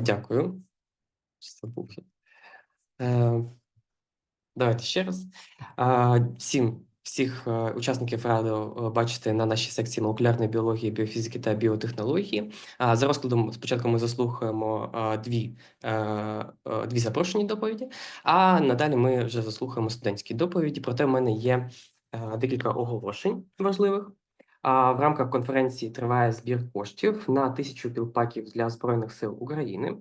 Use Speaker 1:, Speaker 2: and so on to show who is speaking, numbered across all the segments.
Speaker 1: Дякую. Е, Давайте ще раз. Всім всіх е, учасників радо е, бачите на нашій секції молекулярної біології, біофізики та біотехнології. За розкладом спочатку ми заслухаємо дві, дві запрошені доповіді, а надалі ми вже заслухаємо студентські доповіді. Проте в мене є декілька оголошень важливих. В рамках конференції триває збір коштів на тисячу пілпаків для Збройних сил України.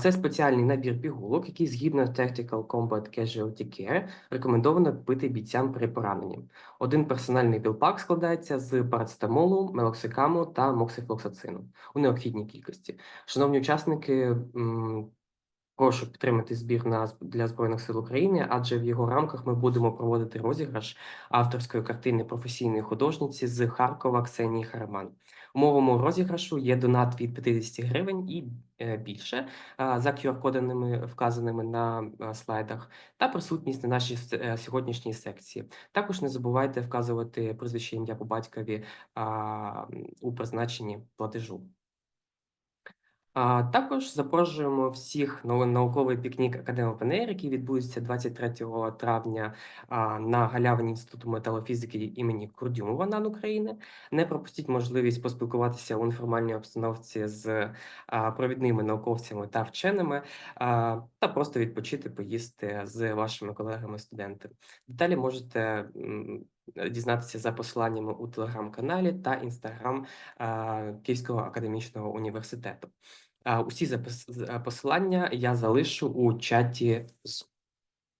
Speaker 1: Це спеціальний набір пігулок, який згідно Tactical Combat Casualty Care рекомендовано пити бійцям при пораненні. Один персональний пілпак складається з парацетамолу, мелоксикаму та моксифлоксацину у необхідній кількості. Шановні учасники, прошу підтримати збір на для Збройних сил України, адже в його рамках ми будемо проводити розіграш авторської картини професійної художниці з Харкова Ксенії Хараман. Умовами розіграшу є донат від 50 гривень і е, більше а, за QR-кодами, вказаними на а, слайдах, та присутність на нашій е, сьогоднішній секції. Також не забувайте вказувати прізвище ім'я по батькові у призначенні платежу. А також запрошуємо всіх на науковий пікнік Академії ПНР, який відбудеться 23 травня на галявині Інституту металофізики імені Курдюмова НАН України. Не пропустіть можливість поспілкуватися у неформальній обстановці з провідними науковцями та вченими, та просто відпочити, поїсти з вашими колегами-студентами. Деталі можете дізнатися за посиланнями у телеграм-каналі та інстаграм Київського академічного університету. Усі посилання я залишу у чаті з